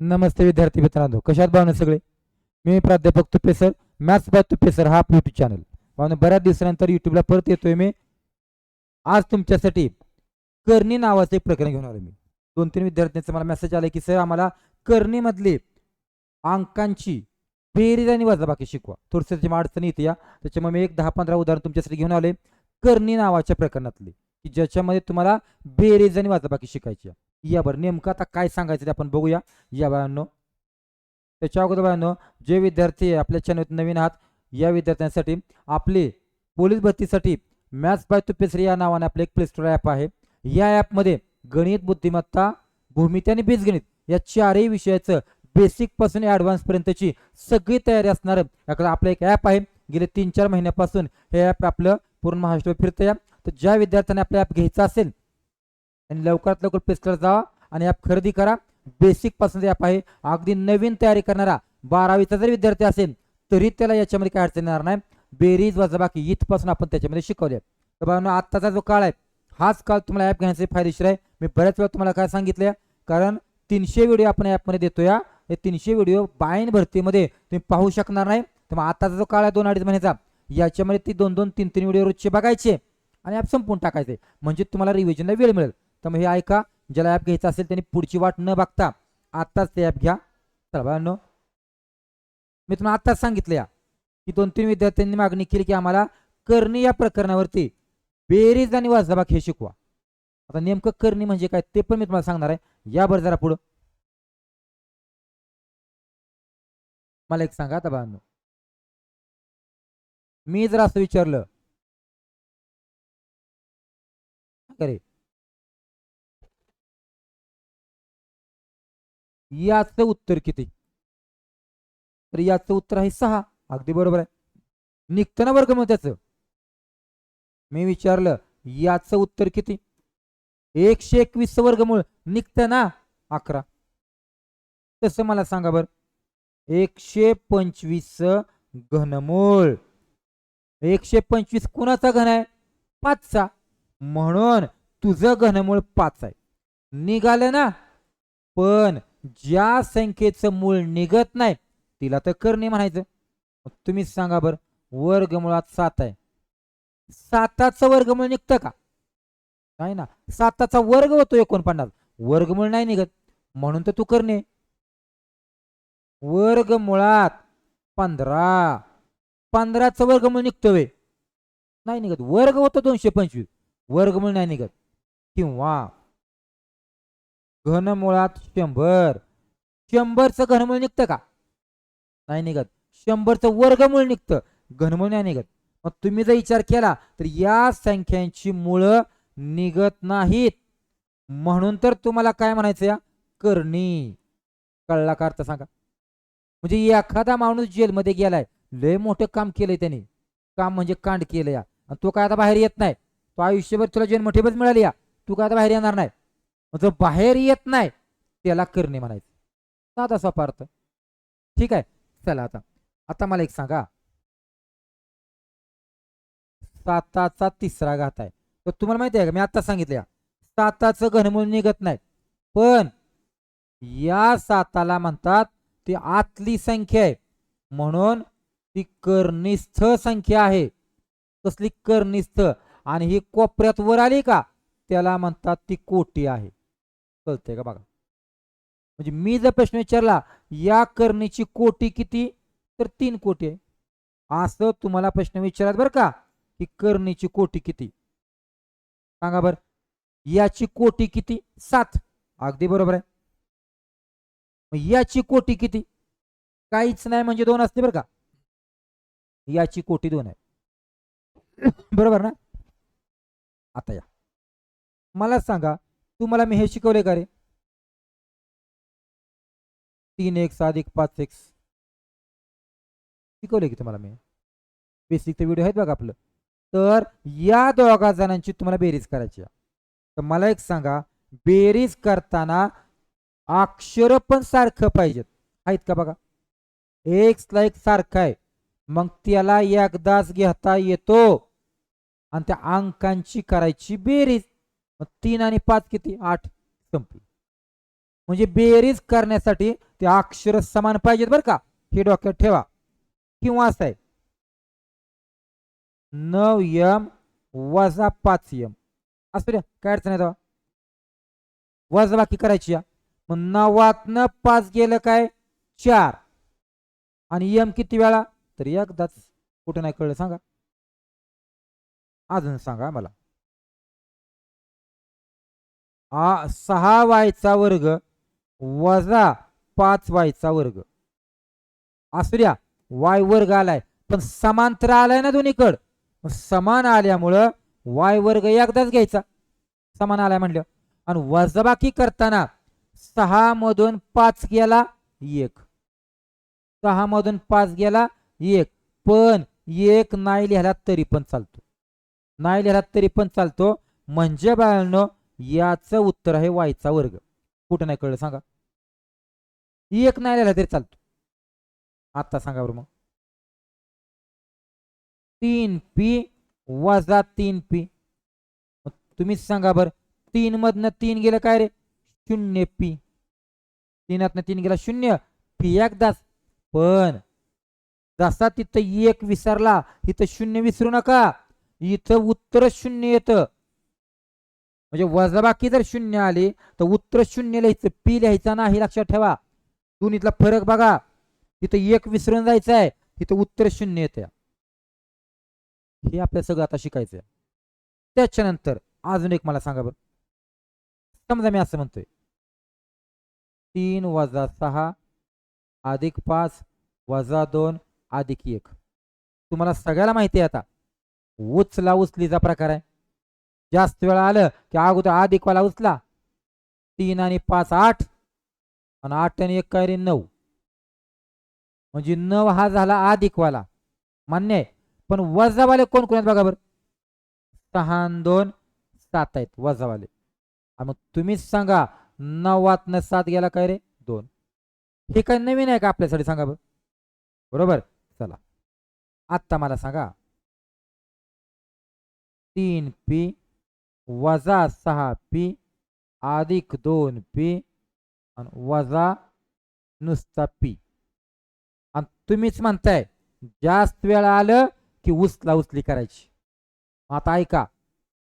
नमस्ते विद्यार्थी मित्रांनो कशात भावने सगळे? मी प्राध्यापक Tupe sir maths by Tupe sir हा यूट्यूब युट्यूब चॅनल भावना बऱ्याच दिवसानंतर युट्यूबला परत येतोय मी. आज तुमच्यासाठी करणी नावाचं एक प्रकरण घेऊन आलो मी. दोन तीन विद्यार्थ्यांचा मला मेसेज आला की सर आम्हाला कर्णीमधले अंकांची बेरीज आणि वजाबाकी शिकवा. थोडंसं त्याची अडचणी येते या. त्याच्यामुळे मी एक दहा पंधरा उदाहरण तुमच्यासाठी घेऊन आले करणी नावाच्या प्रकरणातले की ज्याच्यामध्ये तुम्हाला बेरीज आणि वजाबाकी शिकायची आहे. या बरं नेमकं आता काय सांगायचं ते आपण बघूया. या बायांनो त्याच्या अगोदर बायांनो जे विद्यार्थी आपल्या चॅनल नवीन आहात या विद्यार्थ्यांसाठी आपले पोलीस भरतीसाठी मॅथ्स बाय तुपेसरी या नावाने आपलं एक प्ले स्टोर ॲप आहे. या ॲपमध्ये गणित बुद्धिमत्ता भूमिती आणि बीजगणित या चारही विषयाचं बेसिकपासून ॲडव्हान्सपर्यंतची सगळी तयारी असणारं. याकडे आपलं एक ॲप आहे. गेले तीन चार महिन्यापासून हे ॲप आपलं पूर्ण महाराष्ट्र फिरतं या तर ज्या विद्यार्थ्यांना आपलं ॲप घ्यायचं असेल आणि लवकरात लवकर पेस्टर जावा आणि ॲप खरेदी करा. बेसिकपासून ॲप आहे. अगदी नवीन तयारी करणारा बारावीचा जरी विद्यार्थी असेल तरी त्याला याच्यामध्ये काय अडचण येणार नाही. बेरीज वजाबाकी इथपासून आपण त्याच्यामध्ये शिकवले तर बाबांनो आत्ताचा जो काळ आहे हाच काळ तुम्हाला ॲप घेण्याचे फायदेशीर आहे. मी बऱ्याच वेळा तुम्हाला काय सांगितलं कारण तीनशे व्हिडिओ आपण ॲपमध्ये देतो या हे. तीनशे व्हिडिओ बायन भरतीमध्ये तुम्ही पाहू शकणार नाही. तर मग आताचा जो काळ आहे दोन अडीच महिन्याचा याच्यामध्ये ती दोन दोन तीन तीन व्हिडिओ रोजचे बघायचे आणि ॲप संपून टाकायचे. म्हणजे तुम्हाला रिव्हिजनला वेळ मिळेल. तर मग हे ऐका ज्याला ॲप घ्यायचा असेल त्यांनी पुढची वाट न बघता आत्ताच ते ॲप घ्या. चला बाळांनो. मी तुम्हाला आत्ताच सांगितलं या की दोन तीन विद्यार्थ्यांनी मागणी केली की आम्हाला करणी या प्रकरणावरती बेरीज आणि वाजबाक हे शिकवा. आता नेमकं करणी म्हणजे काय ते पण मी तुम्हाला सांगणार आहे. या बरं जरा पुढं. मला एक सांगा आता बाळांनो. मी जर असं विचारलं अरे याचं उत्तर किती? तर याचं उत्तर आहे सहा. अगदी बरोबर आहे. निघतं ना वर्गमूळ त्याचं? मी विचारलं याचं उत्तर किती? एकशे एकवीस वर्गमूळ निघतं ना अकरा. तसं मला सांगा बर. एकशे पंचवीस घनमूळ. एकशे पंचवीस कुणाचा घन आहे? पाचचा. म्हणून तुझं घनमूळ पाच आहे. निघालं ना? पण ज्या संख्येचं मूळ निघत नाही तिला तर करणे म्हणायचं. तुम्हीच सांगा बर वर्गमुळात सात आहे. साताचं वर्गमूळ निघतं का? नाही ना. साताचा वर्ग होतो एकोणपन्नास. वर्गमूळ नाही निघत. म्हणून तर तू करणे. वर्गमुळात पंधरा. पंधराचं वर्गमूळ निघतो वे. नाही निघत. वर्ग होतो दोनशे पंचवीस. वर्गमूळ नाही निघत. किंवा घनमुळात शंभर. शंभरचं घनमूळ निघतं का? नाही निघत. शंभरचं वर्गमूळ निघतं. घनमूळ नाही निघत. मग तुम्ही जर विचार केला तर या संख्यांची मुळं निघत नाहीत. म्हणून तर तुम्हाला काय म्हणायचं या? करणी. कळला का अर्थ सांगा? म्हणजे एखादा माणूस जेलमध्ये गेलाय लय मोठं काम केलंय त्याने. काम म्हणजे कांड केलं या. आणि तो काय आता बाहेर येत नाही. तो आयुष्यभर तुला जन्म ठेपच मिळाली या. तू काय आता बाहेर येणार नाही. जो बाहेर येत नाही त्याला करणे म्हणायचं. साधा सोपा अर्थ ठीक आहे चला आता. आता मला एक सांगा. साताचा तिसरा घात आहे. तर तुम्हाला माहिती आहे का? मी आता सांगितलं साताचं घनमूल निघत नाही. पण या साताला म्हणतात ती आतली संख्या आहे. म्हणून ती कर्णिस्थ संख्या आहे. कसली कर्णिस्थ? आणि ही कोपऱ्यात वर आली का? त्याला म्हणतात ती कोटी आहे. कळतंय का बघा? म्हणजे मी जर प्रश्न विचारला या करणीची कोटी किती? तर तीन कोटी आहे. असं तुम्हाला प्रश्न विचारत बरं का की करणीची कोटी किती? सांगा बर. याची कोटी किती? सात. अगदी बरोबर आहे. याची कोटी किती? काहीच नाही म्हणजे दोन असते बरं का. याची कोटी दोन आहे. बरोबर ना? आता या. मला सांगा तुम्हाला मी हे शिकवले का रे? तीन एक्स अधिक पाच एक्स शिकवले की तुम्हाला मी? बेसिक व्हिडिओ आहेत बघा आपलं. तर या दोघा जणांची तुम्हाला बेरीज करायची तर मला एक सांगा बेरीज करताना अक्षर पण सारखं पाहिजेत. आहेत का बघा? एक्स ला एक सारखं आहे. मग त्याला एकदाच घेता येतो. आणि त्या अंकांची करायची बेरीज. मग तीन आणि पाच किती? आठ. संपली. म्हणजे बेरीज करण्यासाठी ते अक्षर समान पाहिजेत बरं का. हे डॉक्टर ठेवा. किंवा असं आहे. नऊ यम वजा पाच यम. असू द्या काय अडचण आहे वजा बाकी करायची या. मग नवातनं पाच गेलं काय? चार. आणि यम किती वेळा? तर एकदाच. कुठं नाही कळलं सांगा. अजून सांगा मला. आ सहा वायचा वर्ग वजा पाच वायचा वर्ग. असू द्या वाय वर्ग आलाय. पण समांतर आलाय ना दोन्हीकड. समान आल्यामुळं वाय वर्ग एकदाच घ्यायचा. समान आलाय म्हणलं. आणि वजाबाकी करताना सहा मधून पाच गेला एक. सहा मधून पाच गेला एक. पण एक नाही लिहिला तरी पण चालतो. नाही लिहिला तरी पण चालतो. म्हणजे बाळांनो याचं उत्तर आहे वायचा वर्ग. कुठं नाही कळलं सांगा. एक नाही लिहिला तरी चालतो. आता सांगा बरं मग. तीन पी वजा तीन पी. तुम्हीच सांगा बरं. तीन मधनं तीन गेलं काय रे? शून्य पी. तीनातनं तीन गेला शून्य. पी एकदाच. पण जसा तिथं एक विसरला इथं शून्य विसरू नका. इथं उत्तर शून्य येतं. म्हणजे वजाबाकी जर शून्य आली तर उत्तर शून्य लिहायचं पी लिहायचा नाही लक्षात ठेवा. दोन्हीतला फरक बघा. इथं एक विसरून जायचं आहे इथं उत्तर शून्य येतं हे आपल्या सगळं आता शिकायचं आहे त्याच्यानंतर अजून एक मला सांगा बरं. समजा मी असं म्हणतोय. तीन वजा सहा अधिक पाच वजा दोन अधिक एक. तुम्हाला सगळ्याला माहिती आहे आता. उचला उचलीचा प्रकार आहे. जास्त वेळा आलं की अगोदर अधिक वाला उचला. तीन आणि पाच आठ. आणि आठ आणि एक काय रे? नऊ. म्हणजे नऊ हा झाला अधिकवाला मान्य आहे. पण वजावाले कोण कोण आहेत बघा बरं? सहा दोन सात आहेत वजावाले आणि मग तुम्हीच सांगा नवातनं सात गेला काय रे? दोन. हे काय नवीन आहे का आपल्यासाठी? सांगा बरं. बरोबर? चला. आत्ता मला सांगा. तीन पी वजा सहा पी अधिक दोन पी आणि वजा नुसता पी. आणि तुम्हीच म्हणताय जास्त वेळ आलं की उचला उचली करायची. आता ऐका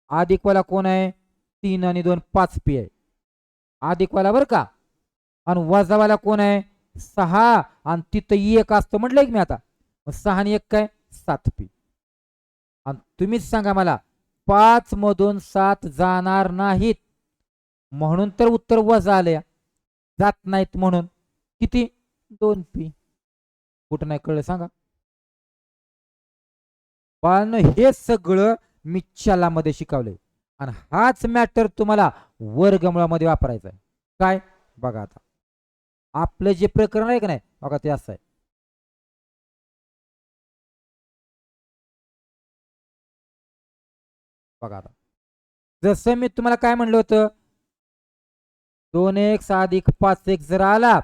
अधिकवाला कोण आहे? तीन आणि दोन पाच पी आहे. अधिकवाला बरं का? आणि वजावाला कोण आहे? सहा आणि तिथं एक असतो म्हटलंय मी आता. मग सहा आणि एक काय? सात पी. आणि तुम्हीच सांगा मला पाच मधून सात जाणार नाहीत. म्हणून तर उत्तर वजा आले जात नाहीत म्हणून. किती? दोन पी. कुठं नाही कळलं सांगा. पण हे सगळं मी चलामध्ये शिकवलंय. आणि हाच मॅटर तुम्हाला वर्गमुळामध्ये वापरायचा आहे काय? बघा आता. आपलं जे प्रकरण आहे का नाही? बघा ते असं आहे. बघा आता. जसं मी तुम्हाला काय म्हणलं होतं? दोन एक अधिक पाच एक जर आला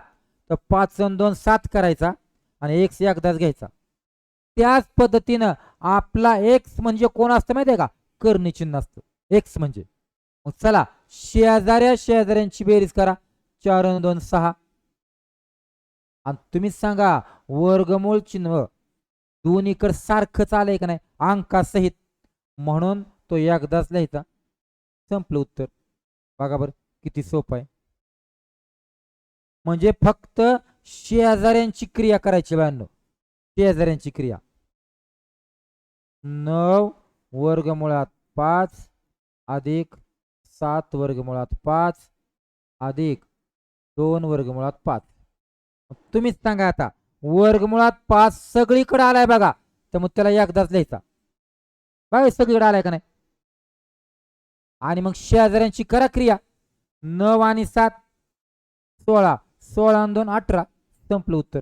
तर पाच दोन सात करायचा आणि एक एकदाच घ्यायचा. त्याच पद्धतीनं आपला एक्स म्हणजे कोण असतं माहिती आहे का? कर्णी चिन्ह असतं. एक्स म्हणजे. मग चला शेजाऱ्या शेजाऱ्यांची बेरीज करा. चार दोन सहा. आणि तुम्ही सांगा वर्गमूळ चिन्ह दोन्हीकडे सारखंच आलंय का नाही? अंकासहित. म्हणून तो एकदाच लिहायचा. संपलं उत्तर. बघा बरं किती सोपं आहे. म्हणजे फक्त शेजाऱ्यांची क्रिया करायची बायांनो शेजाऱ्यांची क्रिया. नऊ वर्गमुळात पाच अधिक सात वर्गमुळात पाच अधिक दोन वर्गमुळात पाच. तुम्हीच सांगा आता वर्गमुळात पाच सगळीकडे आलाय बघा. तर मग त्याला एकदाच लिहायचा. बघा सगळीकडे आलाय का नाही? आणि मग शेजाऱ्यांची करा क्रिया नऊ आणि सात सोळा सोळा आणि दोन अठरा. संपलं उत्तर.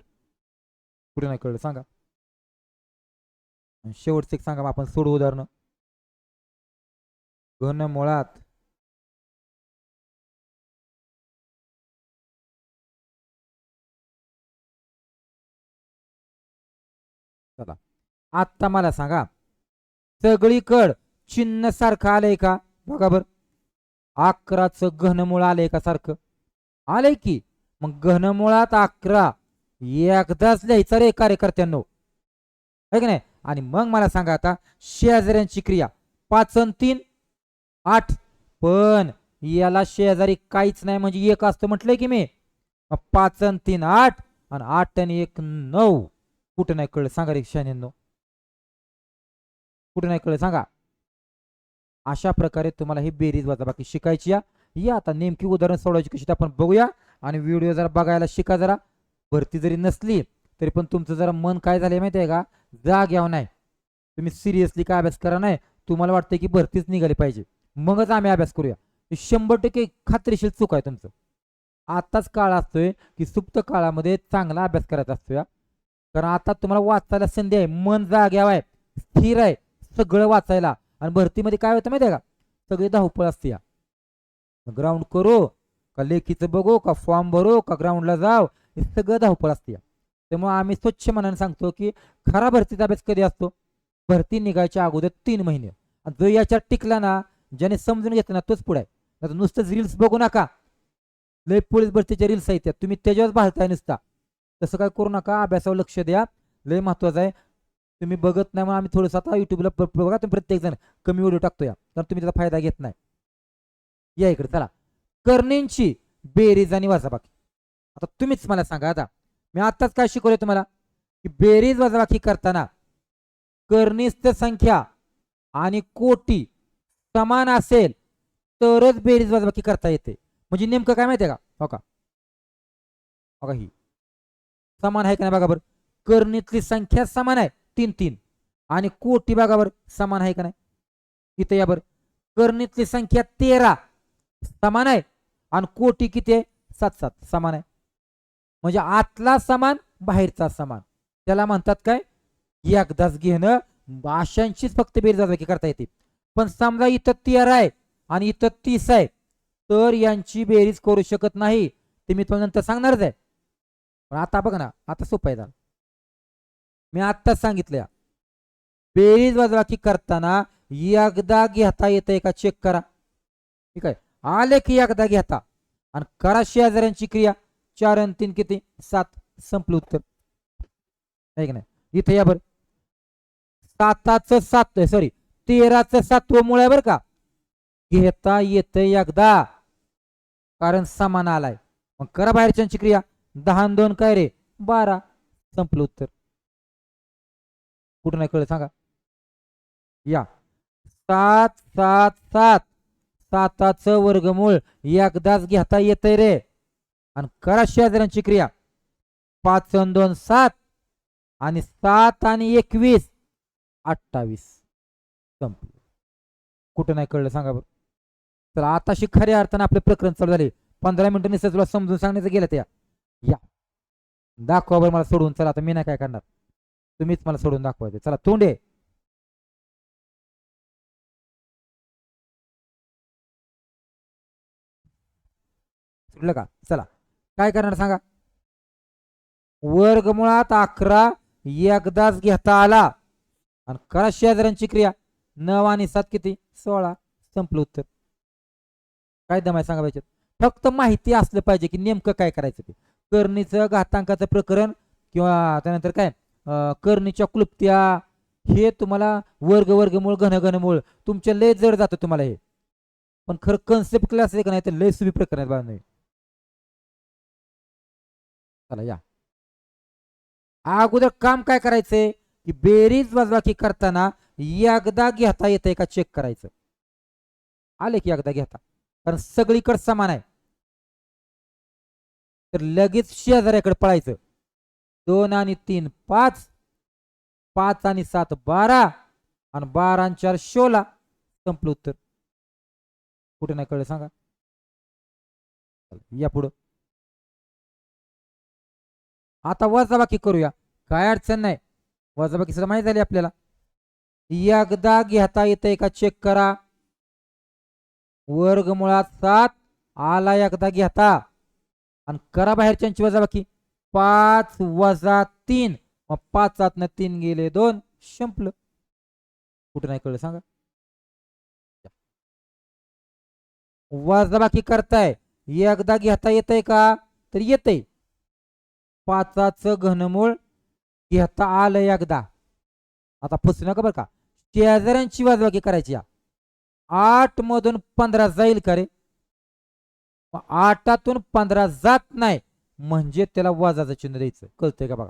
कुठे नाही कळलं सांगा. शेवटचे शेवटचं एक सांगा मग आपण सोडू उदाहरण. घन मुळात. चला. आत्ता मला सांगा सगळीकड चिन्ह सारखं आलंय का? बघा बर. अकराचं घनमुळ आलंय का सारखं? आलंय की. मग घनमुळात अकरा. एकदाच लिहायचा रे कार्यकर्त्यांनो. है की नाही? आणि मग मला सांगा आता शेजाऱ्यांची क्रिया. पाच तीन आठ. पण याला शेजारी काहीच नाही म्हणजे एक असतं म्हटलंय की मी. पाच तीन आठ. आणि आठ आणि एक नऊ. कुठं नाही कळलं? सांगा रे शहाण्यांनो. कुठं नाही कळलं? सांगा. अशा प्रकारे तुम्हाला ही बेरीज वजाबाकी शिकायची या या आता नेमकी उदाहरण सोडवायची कशी आपण बघूया. आणि व्हिडिओ जरा बघायला शिका जरा. भरती जरी नसली तरी पण तुमचं जरा मन काय झालंय माहिती आहे का? जाग यावं नाही. तुम्ही सिरियसली काय अभ्यास करा नाही. तुम्हाला वाटतं की भरतीच निघाली पाहिजे. मगच आम्ही अभ्यास करूया. शंभर टक्के खात्रीशीर चूक आहे तुमचं. आताच काळ असतोय की सुप्त काळामध्ये चांगला अभ्यास करायचा असतो या. कारण आता तुम्हाला वाचायला संधी आहे. मन जाग्याव आहे. स्थिर आहे. सगळं वाचायला. आणि भरतीमध्ये काय होतं माहिती आहे का? सगळी धावपळ असते या. ग्राउंड करू का लेखीचं बघू का फॉर्म भरू का ग्राउंडला जाव हे सगळं धावपळ असते या. त्यामुळे आम्ही स्वच्छ मनाने सांगतो की खरा भरतीचा अभ्यास कधी असतो? भरती निघायच्या अगोदर तीन महिने. आणि जो याच्यात टिकला ना ज्याने समजून घेतला ना तोच पुढे आहे. नुसतंच रील्स बघू नका. लय पोलीस भरतीच्या रील्स आहेत त्या तुम्ही त्याच्यावर पाहताय नुसता. तसं काय करू नका. अभ्यासावर लक्ष द्या. लय महत्वाचं आहे. तुम्ही बघत नाही मग आम्ही थोडंसं आता युट्यूबला बघा तुम्ही प्रत्येक जण कमी व्हिडिओ टाकतो या तर तुम्ही त्याचा फायदा घेत नाही. या इकडे चला. कर्णींची बेरीज आणि वजाबाकी. आता तुम्हीच मला सांगा आता. मी आताच काय शिकवलंय तुम्हाला? की बेरीज वजाबाकी करताना कर्निस्थ संख्या आणि कोटी समान असेल तरच बेरीज वजाबाकी करता येते. म्हणजे नेमकं काय माहितीये का? हो का? हो का ही? समान आहे का नाही बघा बरं. कर्णीतली संख्या समान आहे. तीन तीन. आणि कोटी भागावर समान आहे का नाही? इथं या बरं. कर्णीतली संख्या तेरा. समान आहे. आणि कोटी किती आहे? सात सात. समान आहे. म्हणजे आतला समान बाहेरचा समान. त्याला म्हणतात काय? एकदाच घेणं. भाषांशीच फक्त बेरजाबाकी करता येते. पण समजा इथं तेरा आहे आणि इथं तीस आहे तर यांची बेरीज करू शकत नाही. ते मी तुम्हाला नंतर सांगणारच आहे. पण आता बघ ना आता सोपं आहे जरा. मी आत्ताच सांगितलं बेरीज वजाबाकी करताना एकदा घेता येतंय का चेक करा. ठीक आहे? आले की एकदा घेता. आणि करा शेजाऱ्यांची क्रिया. चार आणि तीन किती? सात. संपलं उत्तर. नाही नाही? इथे या बर. साताचं सात सॉरी तेराचं सातवं मुळ आहे बरं का? घेता येतं एकदा. कारण समान आलाय. मग करा बाहेरच्यांची क्रिया. दहा दोन काय रे? बारा. संपलं उत्तर. कुठं नाही कळलं सांगा. या. सात सात सात. साताचं वर्गमूळ एकदाच घेता येतंय रे. आणि करा शेजाऱ्यांची क्रिया. पाच अन दोन सात. आणि सात आणि एकवीस. अठ्ठावीस. संपलं. कुठं नाही कळलं सांगा बरं. तर आताशी खऱ्या अर्थानं आपले प्रकरण चालू झाले. पंधरा मिनिटं निसर्ग तुला समजून सांगण्याचं गेलं त्या. या. दाखवा बरं मला सोडून. चला आता मी नाही काय करणार. तुम्हीच मला सोडून दाखवायचे. चला तोंडे. सुटलं का? चला. काय करणार सांगा? वर्गमुळात अकरा एकदाच घेता आला. आणि करा शेजाऱ्यांची क्रिया. नऊ आणि सात किती? सोळा. संपलं उत्तर. काय दमाय सांगा पाहिजे फक्त माहिती असलं पाहिजे की नेमकं काय करायचं ते. करणीचं घातांकाचं प्रकरण किंवा त्यानंतर काय? करणीच्या क्लुप्त्या हे तुम्हाला वर्ग वर्गमूळ घन घनमूळ तुमच्या लय जड जातं तुम्हाला हे. पण खरं कन्सेप्ट क्लास आहे का नाही तर लय सुबी प्रकरण आहेत चला या. अगोदर काम काय करायचंय? की बेरीज वजबाकी करताना एकदा घेता येते का चेक करायचं? आले की एकदा घेता. कारण सगळीकडे समान आहे. तर लगेच शेजाऱ्याकडे पळायचं. दोन आणि तीन पाच. पाच आणि सात बारा. आणि बारा आणि चार शोला संपलं उत्तर. कुठे नाही कळलं सांगा. या पुढं. आता वजाबाकी करूया. काय अडचण नाही. वजाबाकी सुद्धा माहिती झाली आपल्याला. एकदा घेता येते का चेक करा. वर्ग मुळात सात. आला एकदा घेता. आणि करा बाहेरच्यांची वजाबाकी. पाच वजा तीन. मग पाचात तीन गेले दोन. संपलं. कुठं नाही कळलं सांगा. वजाबाकी करताय. एकदा घेता येतंय का? तर येतंय. पाचाचं घनमूळ घेता आलं एकदा. आता फसू नका बरं का. शेजाऱ्यांची वजाबाकी करायची या. आठ मधून पंधरा जाईल का रे? आठातून पंधरा जात नाही. म्हणजे त्याला वाजाचं चिन्ह द्यायचं. कळतंय का बघा?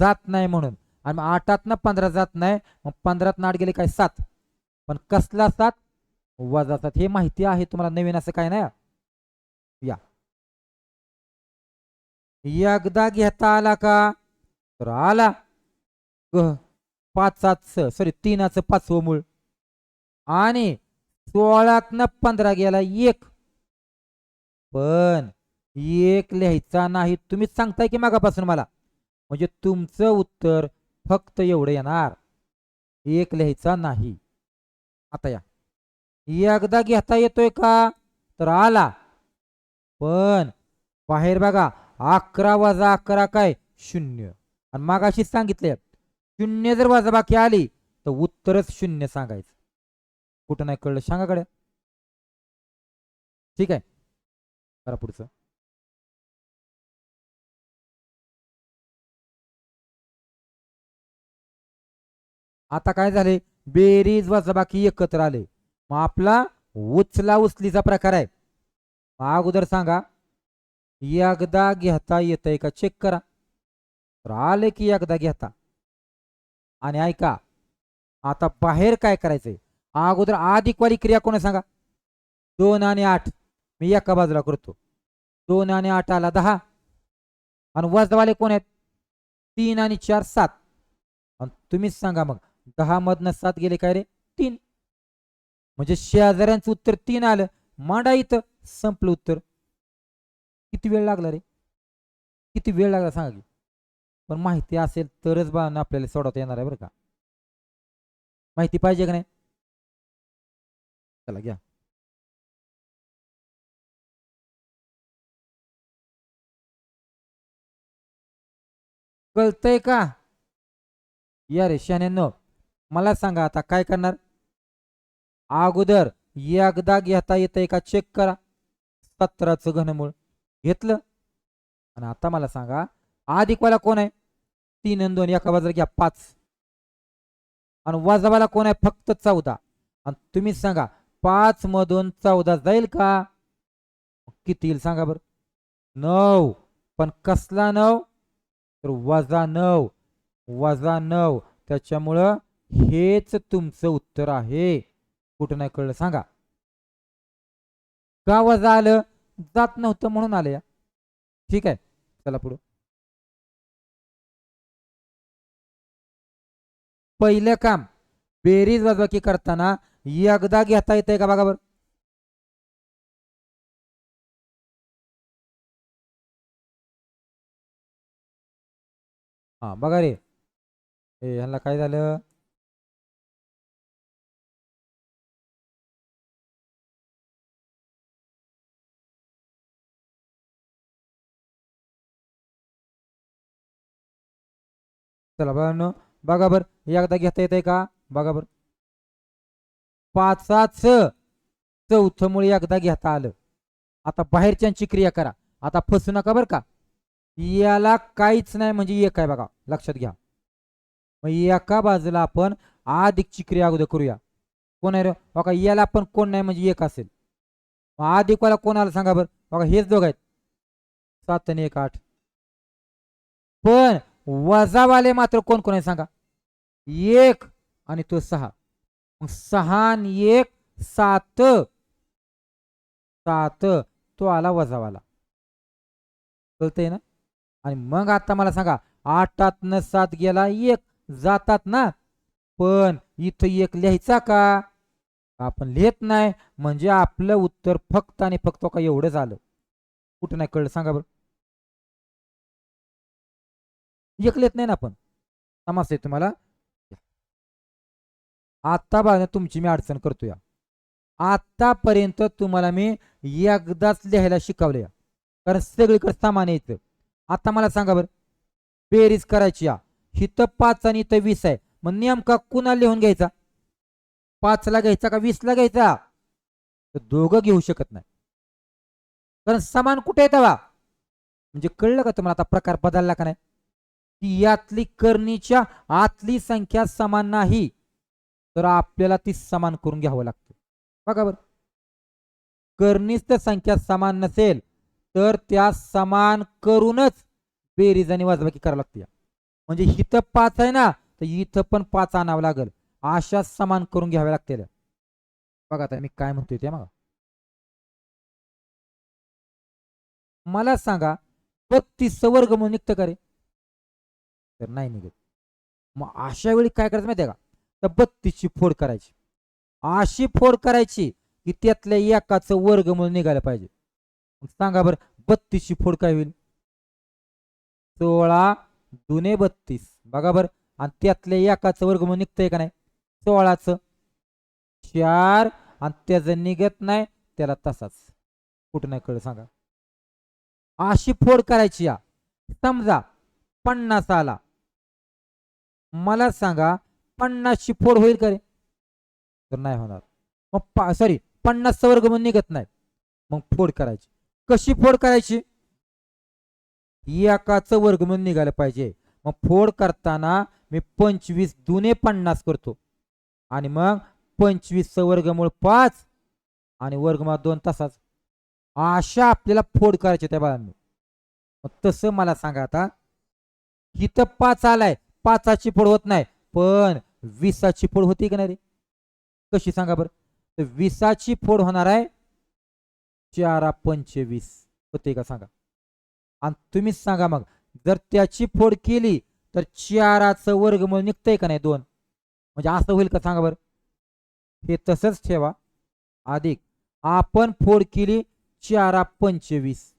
जात नाही म्हणून. आणि मग आठातनं पंधरा जात नाही मग पंधरात आठ गेले काय सात? पण कसला सात? वजा सात हे माहिती आहे तुम्हाला नवीन असं काय नाही? या. एकदा घेता आला का? तर आला. ग. पाचाचं सॉरी तीनाचं पाचवं मूळ. आणि सोळातनं पंधरा गेला एक. पण एक लिहायचा नाही. तुम्हीच सांगताय की मागापासून मला. म्हणजे तुमचं उत्तर फक्त एवढं येणार. एक लिहायचा नाही. आता या. एकदा घेता येतोय का? तर आला. पण बाहेर बघा अकरा वाजा अकरा काय? शून्य. आणि मागाशी सांगितले शून्य जर वाजा बाकी आली तर उत्तरच शून्य सांगायचं. कुठं नाही कळलं? सांगा कडे ठीक आहे. करा पुढचं. आता काय झाले? बेरीज वजाबाकी एकत्र आले. मग आपला उचला उचलीचा प्रकार आहे. मग अगोदर सांगा एकदा घेता येतंय का? चेक करा. तर आले की एकदा घेता. आणि ऐका आता बाहेर काय करायचंय? अगोदर अधिकवाली क्रिया कोणा सांगा? दोन आणि आठ. मी एका बाजूला करतो. दोन आणि आठ आला दहा. आणि वजवाले कोण आहेत? तीन आणि चार सात. आणि तुम्हीच सांगा मग. दहा मधनं सात गेले काय रे? तीन. म्हणजे शेजाऱ्यांचं उत्तर तीन आलं. मांडा इथं. संपलं उत्तर. किती वेळ लागला रे? किती वेळ लागला सांगा की. पण माहिती असेल तरच बा आपल्याला सोडवता येणार आहे बरं का. माहिती पाहिजे का नाही? चला घ्या. कळतंय का? या रे शान्यानो मला सांगा आता काय करणार? अगोदर एकदा घेता येतंय का? चेक करा. सतराचं घनमूळ घेतलं. आणि आता मला सांगा अधिकवाला कोण आहे? तीन आणि दोन एका बाजूला घ्या पाच. आणि वजावाला कोण आहे? फक्त चौदा. आणि तुम्ही सांगा पाच मधून चौदा जाईल का? किती येईल सांगा बरं. नऊ. पण कसला नऊ? तर वजा नऊ. वजा नऊ. त्याच्यामुळं हेच तुमचं उत्तर आहे. कुठं नाही कळलं सांगा. का वजा आलं जात नव्हतं म्हणून आलं या. ठीक आहे चला पुढं. पहिलं काम बेरीज वजाबाकी करताना एकदा घेता येतंय का बघा बरं. हा बघा रे. हे ह्यांना काय झालं? चला बघा बघा बर एकदा घेता येतंय का? बघा बर. पाचाच चौथं मुळे एकदा घेता आलं. आता बाहेरच्यांची क्रिया करा. आता फसू नका बरं का. याला काहीच नाही म्हणजे एक आहे बघा. लक्षात घ्या. मग एका बाजूला आपण आधिकची क्रिया अगोदर करूया. कोण आहे रे? बघा याला पण कोण नाही म्हणजे एक असेल. मग कोण आला सांगा बरं? बघा हेच दोघ आहेत. सात आणि एक आठ. पण वजावाले मात्र कोण कोण आहे सांगा? एक आणि तो सहा. मग सहा आणि एक सात. सात तो आला वजावाला. कळतंय ना? आणि मग आता मला सांगा आठातनं सात गेला एक जातात ना पण इथं एक लिहायचा का? आपण लिहित नाही म्हणजे आपलं उत्तर फक्त आणि फक्त हो का एवढं झालं? कुठं नाही कळलं? सांगा बरं. एक लिहित नाही ना आपण. आहे तुम्हाला. आता बघा तुमची मी अडचण करतोय आतापर्यंत तुम्हाला मी एकदाच लिहायला शिकवलंय कारण सगळीकडे सामान यायचं आता मला सांगा बरं. बेरीज करायची या. हिथं पाच आणि इथं वीस आहे. मग नेमका कुणा लिहून घ्यायचा? पाचला घ्यायचा का वीसला घ्यायचा? तर दोघं घेऊ शकत नाही. कारण समान कुठे येतं म्हणजे कळलं का तुम्हाला आता प्रकार बदलला का नाही? की यातली करणीच्या आतली संख्या समान नाही तर आपल्याला ती समान करून घ्यावं लागतं. बघा बरं. करणीच संख्या समान नसेल तर त्या समान करूनच बेरीज आणि वजाबाकी करावं लागते. म्हणजे इथं पाच आहे ना तर इथं पण पाच आणावं लागेल. अशा समान करून घ्याव्या लागतील. बघा आता मी काय म्हणतोय ते मग मला सांगा बत्तीस वर्ग म्हणून निघतं का रे? तर नाही निघत. मग अशा वेळी काय करायचं माहितीये का? तर बत्तीसची फोड करायची. अशी फोड करायची की त्यातल्या एकाचं वर्ग म्हणून निघायला पाहिजे. सांगा बरं बत्तीसची फोड काय होईल? सोळा दुने बत्तीस. बघा बरं आणि त्यातल्या एकाचं वर्ग म्हणून निघतंय का नाही? सोळाचं. चार आणि त्याचं निघत नाही त्याला तसाच. कुठं नाही कळलं सांगा. अशी फोड करायची या. समजा पन्नास आला. मला सांगा पन्नासची फोड होईल का रे? तर नाही होणार. मग सॉरी पन्नासचा वर्ग म्हणून निघत नाही मग फोड करायची. कशी फोड करायची? एकाच वर्ग म्हणून निघालं पाहिजे. मग फोड करताना मी पंचवीस दुने पन्नास करतो. आणि मग पंचवीस वर्गमूळ पाच आणि वर्गमा दोन तासाच. अशा आपल्याला फोड करायचे त्या बाळांनी. मग तसं मला सांगा आता. इथं पाच आलाय. पाचाची फोड होत नाही. पण वीसाची फोड होती का नाही रे? कशी सांगा बरं? तर वीसाची फोड होणार आहे चारा पंचवीस. होते का सांगा? आणि तुम्हीच सांगा मग. जर त्याची फोड केली तर चाराचं वर्ग निघतंय का नाही दोन? म्हणजे असं होईल का सांगा बरं? हे तसंच ठेवा. अधिक. आपण फोड केली चारा पंचवीस.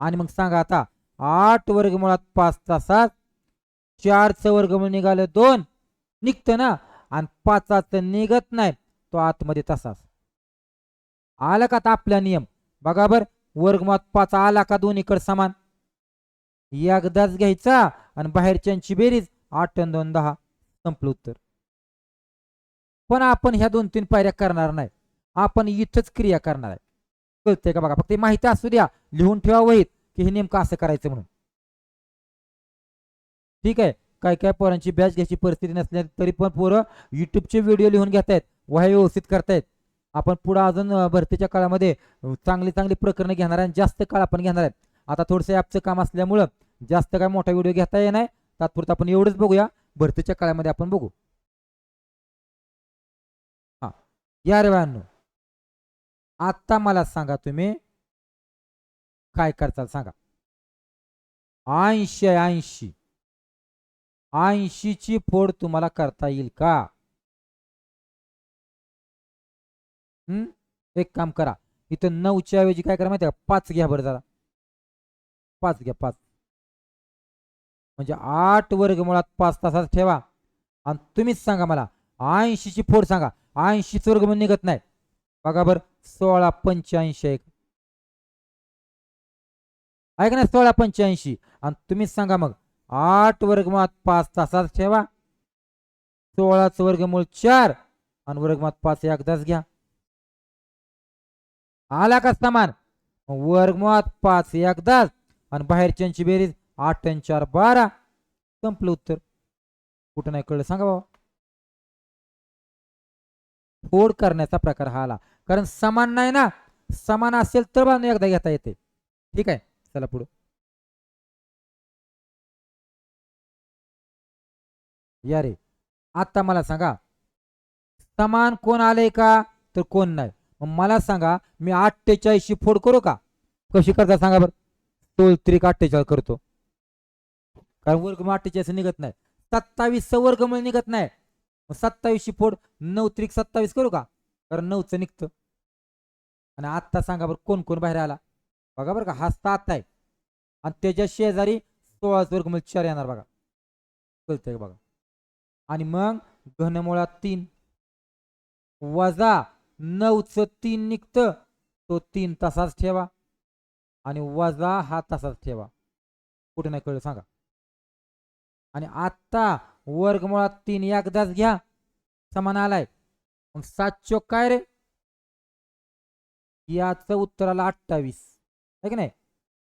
आणि मग सांगा आता आठ वर्गमुळात पाच तासात चारचं वर्गमूळ निघालं दोन. निघतं ना. आणि पाचाचं निघत नाही. तो आतमध्ये तसाच. आला का आता आपला नियम? बघा बर. वर्गमात पाच आला का दोन्हीकडे समान? एकदाच घ्यायचा आणि बाहेरच्यांची बेरीज आठ आणि दोन दहा. संपलं उत्तर. पण आपण ह्या दोन तीन पायऱ्या करणार नाही. आपण इथंच क्रिया करणार आहे. कळतंय का बघा? फक्त माहिती असू द्या. लिहून ठेवा वहीत की हे नेमकं असं करायचं म्हणून. ठीक आहे. काय काय पोरांची बॅच घ्यायची परिस्थिती नसल्या तरी पण पोरं युट्यूबचे व्हिडिओ लिहून घेत आहेत वह्या व्यवस्थित करतायत. आपण पुढं अजून भरतीच्या काळामध्ये चांगली चांगली प्रकरणं घेणार आहे आणि जास्त काळ आपण घेणार आहे आता थोडंसं ॲपचं काम असल्यामुळं जास्त काय मोठा व्हिडिओ घेता येणार तात्पुरतं आपण एवढंच बघूया. भरतीच्या काळामध्ये आपण बघू. हा. या रे आता मला सांगा तुम्ही. काय करताल सांगा. ऐंशी ऐंशी. ऐंशीची फोड तुम्हाला करता येईल का? हम्म एक काम करा. इथं नऊच्या ऐवजी काय करा माहिती का? पाच घ्या बरं जरा. पाच घ्या पाच. म्हणजे आठ वर्ग मुळात पाच तासात ठेवा. आणि तुम्हीच सांगा मला. ऐंशीची फोड सांगा. ऐंशीच वर्ग म्हणून निघत नाही. बघा बरं. सोळा पंच्याऐंशी एक ऐक ना सोळा पंच्याऐंशी. आणि तुम्हीच सांगा मग. आठ वर्गमात पाच तासात ठेवा. सोळाच वर्गमूळ चार आणि वर्गमात पाच एकदाच घ्या. आला का समान? वर्गमात पाच एकदाच आणि बाहेरच्यांची बेरीज आठ आणि चार बारा. संपलं उत्तर. कुठं नाही कळलं सांगा बाबा फोड करण्याचा प्रकार हा आला. कारण समान नाही ना? समान असेल तर बा एकदा घेता येते. ठीक आहे? चला पुढं. या रे. आता मला सांगा समान कोण आलंय का तर कोण नाही? मग मला सांगा मी अठ्ठेचाळीसची फोड करू का? कशी करता सांगा बरं. तोल त्रिक अठ्ठेचाळीस करतो. कारण वर्ग मग अठ्ठेचाळीस निघत नाही. सत्तावीस वर्गमुळे निघत नाही. मग सत्तावीसची फोड नऊ त्रिक सत्तावीस करू का? कारण नऊचं निघतं. आणि आत्ता सांगा बरं कोण कोण बाहेर आला? बघा बरं का हसता आत्ता आहे. आणि त्याच्या शेजारी सोळाच वर्गमूळ चार येणार बघा. कळतंय बघा? आणि मग घनमुळात तीन. वजा नऊचं तीन निघतं तो तीन तासाच ठेवा. आणि वजा हा तासाच ठेवा. कुठे नाही कळलं सांगा. आणि आत्ता वर्गमुळात तीन एकदाच घ्या. समान आलाय. मग सात चोक काय रे? याचं उत्तर आलं अठ्ठावीस. आहे की नाही?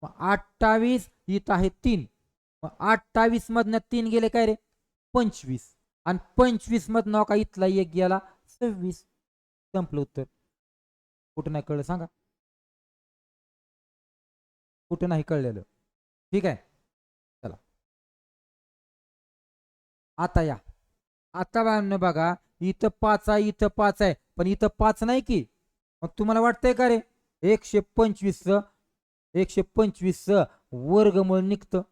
मग अठ्ठावीस इथं आहे तीन. मग अठ्ठावीस मधनं तीन गेले काय रे? पंचवीस. आणि पंचवीस मधनं का इथला एक गेला सव्वीस संपलं उत्तर. कुठं नाही कळलं सांगा. कुठं नाही कळलेलं. ठीक आहे. चला. आता या. आता बाळांनो बघा इथं पाच आहे इथं पाच आहे. पण इथं पाच नाही की. मग तुम्हाला वाटतंय का रे? एकशे पंचवीस एकशे पंचवीस वर्गमूळ निघतं.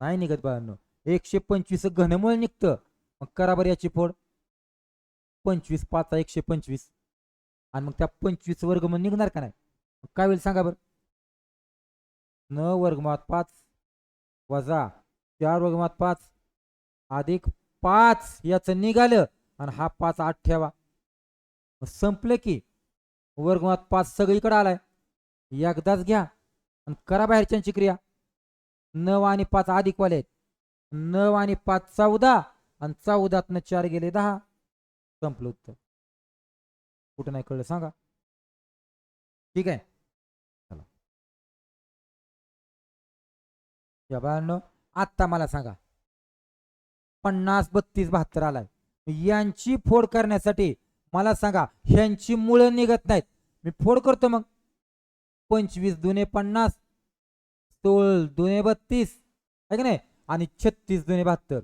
नाही निघत बाळांनो. एकशे पंचवीस घनमूळ निघतं. मग करा बरं याची फोड. पंचवीस पाच एकशे पंचवीस. आणि मग त्या पंचवीस वर्गमूळ निघणार का नाही? मग काय होईल सांगा बरं. न वर्गमात पाच वजा चार वर्गमात पाच अधिक पाच याचं निघालं आणि हा पाच आठ ठेवा. मग संपलं की वर्गमात पाच सगळीकडे आलाय. एकदाच घ्या आणि करा बाहेरच्यांची क्रिया. नऊ आणि पाच अधिकवाले आहेत. नऊ आणि पाच चौदा आणि चौदातनं चार गेले दहा. संपलं उत्तर. कुठं नाही कळलं सांगा. ठीक आहे. चला. या बाळांनो आत्ता मला सांगा. पन्नास बत्तीस बहात्तर आलाय. यांची फोड करण्यासाठी मला सांगा ह्यांची मुळं निघत नाहीत. मी फोड करतो मग. पंचवीस दुने पन्नास सोळ दुने बत्तीस. आहे का नाही? आणि छत्तीस दुने बहात्तर.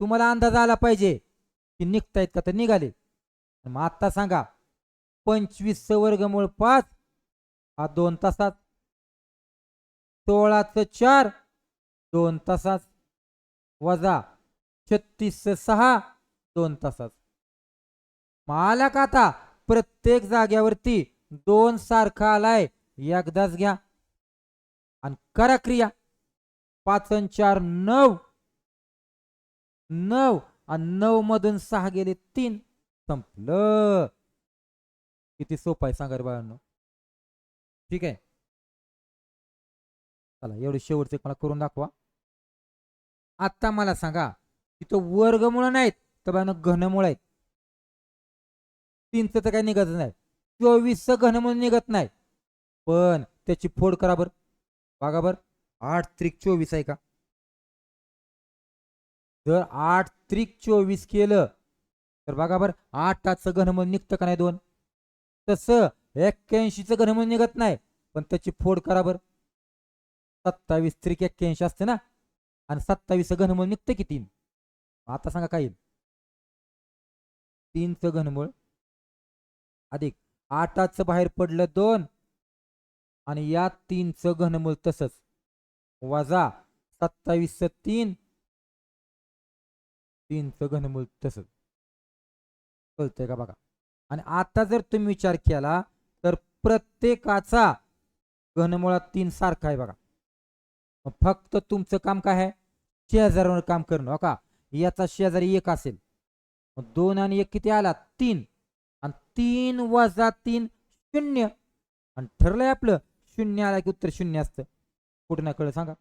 तुम्हाला अंदाज आला पाहिजे की निघतायत का तर निघाले. मग आत्ता सांगा पंचवीस वर्गमूळ पाच हा दोन तासात. सोळाचं चार दोन तासात. वजा छत्तीस सहा दोन तासात. मला आला का आता? प्रत्येक जाग्यावरती दोन सारखा आलाय. एकदाच घ्या. आणि करा क्रिया. पाच चार नऊ. नऊ आणि नऊ मधून सहा गेले तीन. संपलं. किती सोपं आहे सांगा रे बाळांनो. ठीक आहे? चला एवढे शेवटचे मला करून दाखवा. आता मला सांगा तिथं वर्गमुळं नाहीत तर बाळांनो घनमुळ आहेत. तीनचं तर काही निघत नाही. चोवीसचं घनमुळ निघत नाही. पण त्याची फोड करा बर. बघा बर. आठ त्रिक चोवीस आहे का? जर आठ त्रिक चोवीस केलं तर बघा बर आठाचं घनमन निघतं का नाही दोन? तसं एक्क्याऐंशीचं घनमन निघत नाही पण त्याची फोड करा बर. सत्तावीस त्रिक एक्क्याऐंशी असते ना आणि सत्तावीस घनमूळ निघतं की तीन? आता सांगा काय येईल? तीनचं घनमूळ अधिक आठाचं बाहेर पडलं दोन आणि या तीनचं घनमूळ तसंच. वजा सत्तावीस तीन. तीनचं घनमूल तसंच. कळतंय का बघा? आणि आता जर तुम्ही विचार केला तर प्रत्येकाचा घनमुळात तीन सारखा आहे बघा. फक्त तुमचं काम काय आहे? शेजारावर काम करणं हो का? याचा शेजारी एक असेल. दोन आणि एक किती आला? तीन. आणि तीन वजा तीन शून्य. आणि ठरलंय आपलं शून्य आला की उत्तर शून्य असतं. कुठं कळलं सांगा.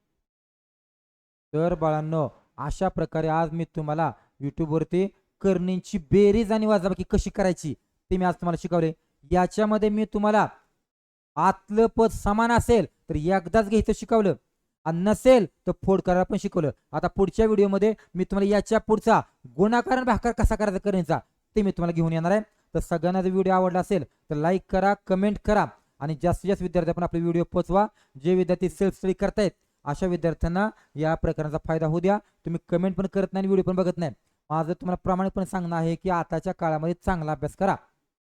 तर बाळांनो अशा प्रकारे आज मी तुम्हाला युट्यूबवरती करणींची बेरीज आणि वाजाबाकी कशी करायची ते मी आज तुम्हाला शिकवले. याच्यामध्ये मी तुम्हाला आतलं पद समान असेल तर एकदाच घ्यायचं शिकवलं आणि नसेल तर फोड करायला पण शिकवलं. आता पुढच्या व्हिडिओमध्ये मी तुम्हाला याच्या पुढचा गुणाकार आणि भाकार कसा करायचा करणीचा ते मी तुम्हाला घेऊन येणार आहे. तर सगळ्यांना जर व्हिडिओ आवडला असेल तर लाईक करा कमेंट करा. आणि जास्तीत जास्त विद्यार्थी आपण आपले व्हिडिओ पोचवा. जे विद्यार्थी सेल्फ स्टडी करतायत अशा विद्यार्थ्यांना या प्रकाराचा फायदा होऊ द्या. तुम्ही कमेंट पण करत नाही व्हिडिओ पण बघत नाही. माझं तुम्हाला प्रामाणिकपणे सांगणं आहे की आताच्या काळामध्ये चांगला अभ्यास करा.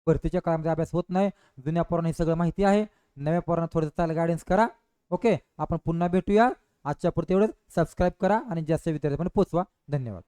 भरतीच्या काळामध्ये अभ्यास होत नाही. जुन्या पोरांना हे सगळं माहिती आहे. नव्या पोरांना थोडंसं चाल गायडन्स करा. ओके आपण पुन्हा भेटूया. आजच्या पुरते एवढंच. सबस्क्राईब करा आणि जास्त विद्यार्थ्यांपर्यंत पोचवा. धन्यवाद.